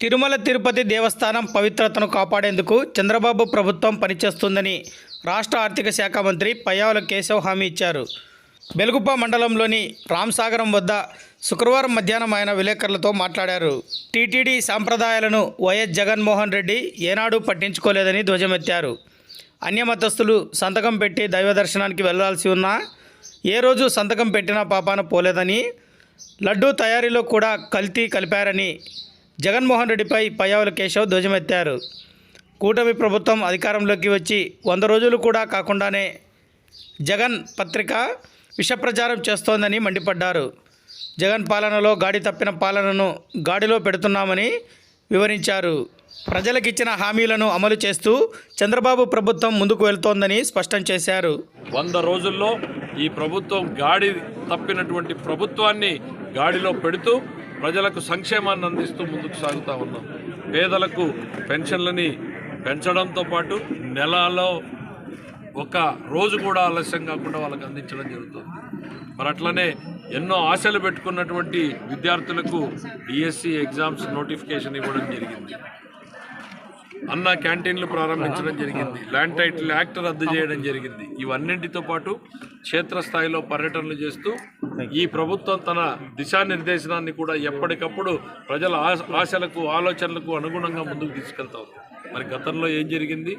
తిరుమల తిరుపతి దేవస్థానం పవిత్రతను కాపాడేందుకు చంద్రబాబు ప్రభుత్వం పనిచేస్తుందని రాష్ట్ర ఆర్థిక శాఖ మంత్రి పయ్యావుల కేశవ్ హామీ ఇచ్చారు. బెలుగుప్ప మండలంలోని రామ్సాగరం వద్ద శుక్రవారం మధ్యాహ్నం ఆయన విలేకరులతో మాట్లాడారు. టీటీడీ సాంప్రదాయాలను వైఎస్ జగన్మోహన్ రెడ్డి ఏనాడూ పట్టించుకోలేదని ధ్వజమెత్తారు. అన్యమతస్థులు సంతకం పెట్టి దైవ దర్శనానికి వెళ్ళాల్సి ఉన్నా ఏ రోజు సంతకం పెట్టినా పాపాన పోలేదని లడ్డూ తయారీలో కూడా కల్తీ కలిపారని జగన్మోహన్ రెడ్డిపై పయ్యావుల కేశవ్ ధ్వజమెత్తారు. కూటమి ప్రభుత్వం అధికారంలోకి వచ్చి వంద రోజులు కూడా కాకుండానే జగన్ పత్రిక విషప్రచారం చేస్తోందని మండిపడ్డారు. జగన్ పాలనలో గాడి తప్పిన పాలనను గాడిలో పెడుతున్నామని వివరించారు. ప్రజలకిచ్చిన హామీలను అమలు చేస్తూ చంద్రబాబు ప్రభుత్వం ముందుకు వెళ్తోందని స్పష్టం చేశారు. వంద రోజుల్లో ఈ ప్రభుత్వం గాడి తప్పినటువంటి ప్రభుత్వాన్ని గాడిలో పెడుతూ ప్రజలకు సంక్షేమాన్ని అందిస్తూ ముందుకు సాగుతూ ఉన్నాం. పేదలకు పెన్షన్లని పెంచడంతో పాటు నెలలో ఒక రోజు కూడా ఆలస్యం కాకుండా వాళ్ళకి అందించడం జరుగుతుంది. మరి అట్లనే ఎన్నో ఆశలు పెట్టుకున్నటువంటి విద్యార్థులకు డిఎస్సి ఎగ్జామ్స్ నోటిఫికేషన్ ఇవ్వడం జరిగింది. అన్న క్యాంటీన్లు ప్రారంభించడం జరిగింది. ల్యాండ్ టైటిల్ యాక్ట్ రద్దు చేయడం జరిగింది. ఇవన్నింటితో పాటు క్షేత్రస్థాయిలో పర్యటనలు చేస్తూ ఈ ప్రభుత్వం తన దిశానిర్దేశనాన్ని కూడా ఎప్పటికప్పుడు ప్రజల ఆశ- ఆశలకు ఆలోచనలకు అనుగుణంగా ముందుకు తీసుకెళ్తాం మరి గతంలో ఏం జరిగింది?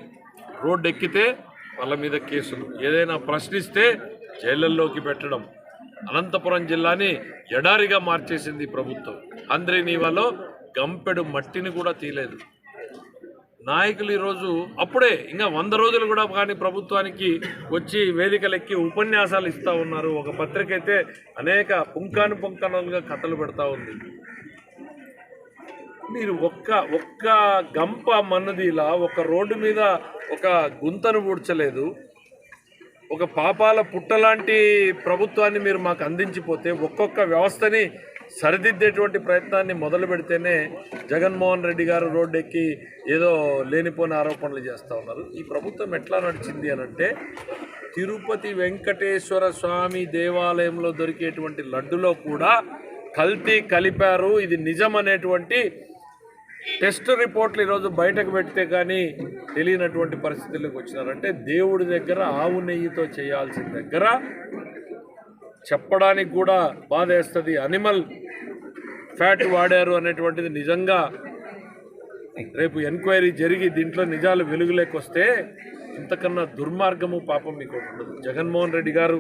రోడ్డు ఎక్కితే వాళ్ళ మీద కేసులు. ఏదైనా ప్రశ్నిస్తే జైళ్ళల్లోకి పెట్టడం. అనంతపురం జిల్లాని ఎడారిగా మార్చేసింది ప్రభుత్వం. అందరి అంద్రినీవాలో గంపెడు మట్టిని కూడా తీయలేదు. నాయకులు ఈరోజు అప్పుడే ఇంకా వంద రోజులు కూడా కానీ ప్రభుత్వానికి వచ్చి వేదికలెక్కి ఉపన్యాసాలు ఇస్తూ ఉన్నారు. ఒక పత్రిక అయితే అనేక పుంకాను పుంకానులుగా కథలు పెడతా ఉంది. మీరు ఒక్క ఒక్క గంప మన్నదిలా ఒక రోడ్డు మీద ఒక గుంతను పూడ్చలేదు. ఒక పాపాల పుట్టలాంటి ప్రభుత్వాన్ని మీరు మాకు అందించిపోతే ఒక్కొక్క వ్యవస్థని సరిదిద్దేటువంటి ప్రయత్నాన్ని మొదలు పెడితేనే జగన్మోహన్ రెడ్డి గారు రోడ్డెక్కి ఏదో లేనిపోని ఆరోపణలు చేస్తూ ఉన్నారు. ఈ ప్రభుత్వం ఎట్లా నడిచింది అని అంటే తిరుపతి వెంకటేశ్వర స్వామి దేవాలయంలో దొరికేటువంటి లడ్డులో కూడా కల్తీ కలిపారు. ఇది నిజం అనేటువంటి టెస్ట్ రిపోర్ట్లు ఈరోజు బయటకు పెడితే కానీ తెలియనటువంటి పరిస్థితులకు వచ్చినారంటే దేవుడి దగ్గర ఆవు నెయ్యితో చేయాల్సిన దగ్గర చెప్పడానికి కూడా బాధ వేస్తుంది అనిమల్ ఫ్యాట్ వాడారు అనేటువంటిది నిజంగా రేపు ఎంక్వైరీ జరిగి దీంట్లో నిజాలు వెలుగులోకి వస్తే ఇంతకన్నా దుర్మార్గము పాపం మీకు ఉండదు జగన్మోహన్ రెడ్డి గారు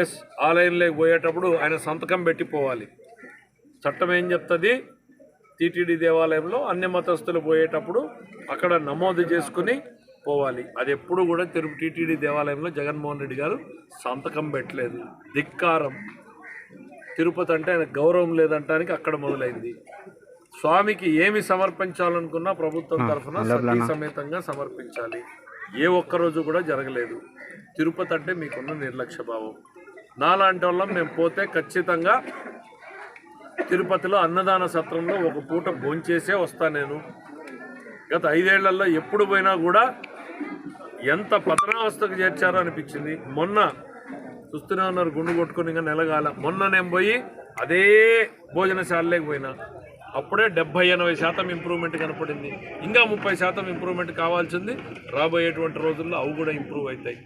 ఎస్ ఆలయంలోకి పోయేటప్పుడు ఆయన సంతకం పెట్టిపోవాలి. చట్టం ఏం చెప్తుంది? టీటీడీ దేవాలయంలో అన్ని మతస్థులు పోయేటప్పుడు అక్కడ నమోదు చేసుకుని పోవాలి అది ఎప్పుడు కూడా తిరుపతి టీటీడీ దేవాలయంలో జగన్మోహన్ రెడ్డి గారు సంతకం పెట్టలేదు. ధిక్కారం. తిరుపతి అంటే ఆయన గౌరవం లేదంటానికి అక్కడ మొదలైంది. స్వామికి ఏమి సమర్పించాలనుకున్నా ప్రభుత్వం తరఫున సతీ సమేతంగా సమర్పించాలి. ఏ ఒక్క రోజు కూడా జరగలేదు. తిరుపతి అంటే మీకున్న నిర్లక్ష్య భావం నాలాంటి వాళ్ళం మేము పోతే ఖచ్చితంగా తిరుపతిలో అన్నదాన సత్రంలో ఒక పూట భోంచేసే వస్తా నేను. గత ఐదేళ్ళలో ఎప్పుడు పోయినా కూడా ఎంత పతనావస్థకు చేర్చారో అనిపించింది. మొన్న చూస్తూనే ఉన్నారు గుండు కొట్టుకుని ఇంకా నెలగాల. మొన్న నేను పోయి అదే భోజనశాలలోకి పోయినా. అప్పుడే డెబ్బై ఎనభై శాతం ఇంప్రూవ్మెంట్ కనపడింది. ఇంకా ముప్పై శాతం ఇంప్రూవ్మెంట్ కావాల్సింది. రాబోయేటువంటి రోజుల్లో అవి కూడా ఇంప్రూవ్ అవుతాయి.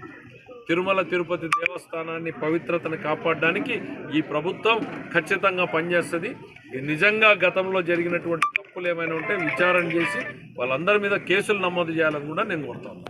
తిరుమల తిరుపతి దేవస్థానాన్ని పవిత్రతను కాపాడడానికి ఈ ప్రభుత్వం ఖచ్చితంగా పనిచేస్తుంది. ఇది నిజంగా గతంలో జరిగినటువంటి తప్పులు ఏమైనా ఉంటే విచారణ చేసి వాళ్ళందరి మీద కేసులు నమోదు చేయాలని కూడా నేను కోరుతాను